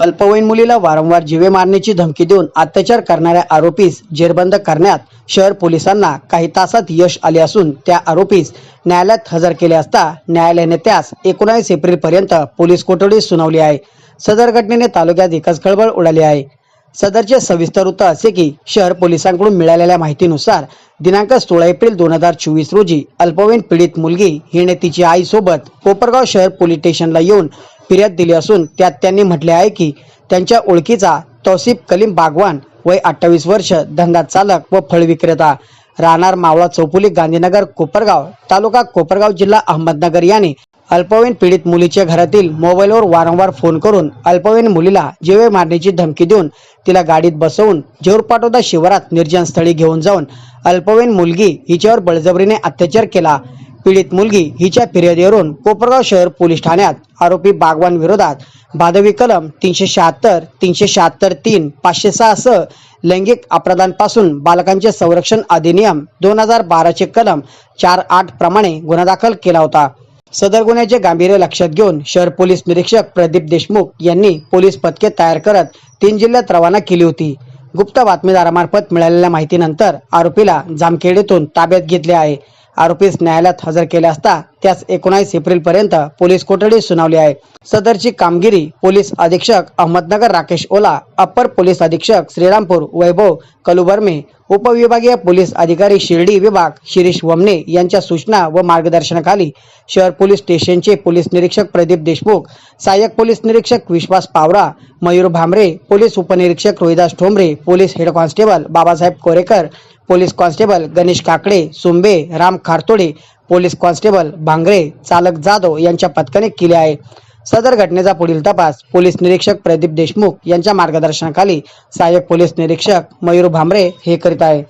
अल्पवयीन मुलीला वारंवार जीवे मारण्याची धमकी देऊन अत्याचार करणाऱ्या आरोपीस जेरबंद करण्यात शहर पोलिसांना काही तासात यश आले असून त्या आरोपीस न्यायालयात हजर केले असता न्यायालयाने त्यास एकोणावीस एप्रिलपर्यंत पोलीस कोठडी सुनावली आहे. सदर घटनेने तालुक्यात एकच खळबळ उडाली आहे. सदरचे सविस्तर उत्तर असे की शहर पोलिसांकडून मिळालेल्या माहितीनुसार दिनांक सोळा एप्रिल दोन हजार चोवीस रोजी अल्पवयीन पीडित मुलगी हिने तिची आईसोबत कोपरगाव शहर पोलीस स्टेशनला येऊन फिर्याद दिली असून त्यात त्यांनी म्हटले आहे की त्यांच्या ओळखीचा तौसिफ कलीम बागवान वय अठ्ठावीस वर्ष धंदा चालक व फळ विक्रेता. राहणार मावळा चौपुली गांधीनगर कोपरगाव तालुका कोपरगाव जिल्हा अहमदनगर याने अल्पवयीन पीडित मुलीच्या घरातील मोबाईलवर वारंवार फोन करून अल्पवयीन मुलीला जेवे मारण्याची धमकी देऊन तिला गाडीत बसवून जेवरपाटोदा शिवारात निर्जन स्थळी घेऊन जाऊन अल्पवयीन मुलगी हिच्यावर बळजबरीने अत्याचार केला. पीडित मुलगी हिच्या फिर्यादीवरून कोपरगाव शहर पोलीस ठाण्यात आरोपी बागवान विरोधात भादवी कलम तीनशे शहात्तर तीनशे शहात्तर तीन पाचशे सहा सह लैंगिक अपराधांपासून बालकांचे संरक्षण अधिनियम दोन हजार बाराचे कलम चार आठ प्रमाणे गुन्हा दाखल केला होता. सदर गुन्ह्याचे गांभीर्य लक्षात घेऊन शहर पोलीस निरीक्षक प्रदीप देशमुख यांनी पोलीस पथके तयार करत तीन जिल्ह्यात रवाना केली होती. गुप्त बातमीदारामार्फत मिळालेल्या माहितीनंतर आरोपीला जामखेडेतून ताब्यात घेतले आहे. आरोपीस न्यायालयात हजर केले असता त्यास एकोणीस एप्रिल पर्यंत पोलीस कोठडी सुनावली आहे. सदरची कामगिरी पोलीस अधीक्षक अहमदनगर राकेश ओला अप्पर पोलीस अधीक्षक श्रीरामपूर वैभव कलुबर्मे उपविभागीय पोलीस अधिकारी शिर्डी विभाग शिरीष वमने यांच्या सूचना व मार्गदर्शनाखाली शहर पोलीस स्टेशनचे पोलीस निरीक्षक प्रदीप देशमुख सहाय्यक पोलीस निरीक्षक विश्वास पावरा मयूर भामरे पोलीस उपनिरीक्षक Rohidas Thombare police head constable Babasaheb Korekar police constable Ganesh Kakade Sumbe Ram Khartode police constable Bhangare चालक जाधव यांच्या पथकाने केले आहे. सदर घटनेचा पुढील तपास पोलीस निरीक्षक प्रदीप देशमुख यांच्या मार्गदर्शनाखाली सहाय्यक पोलीस निरीक्षक मयूर भांबरे हे करीत आहे.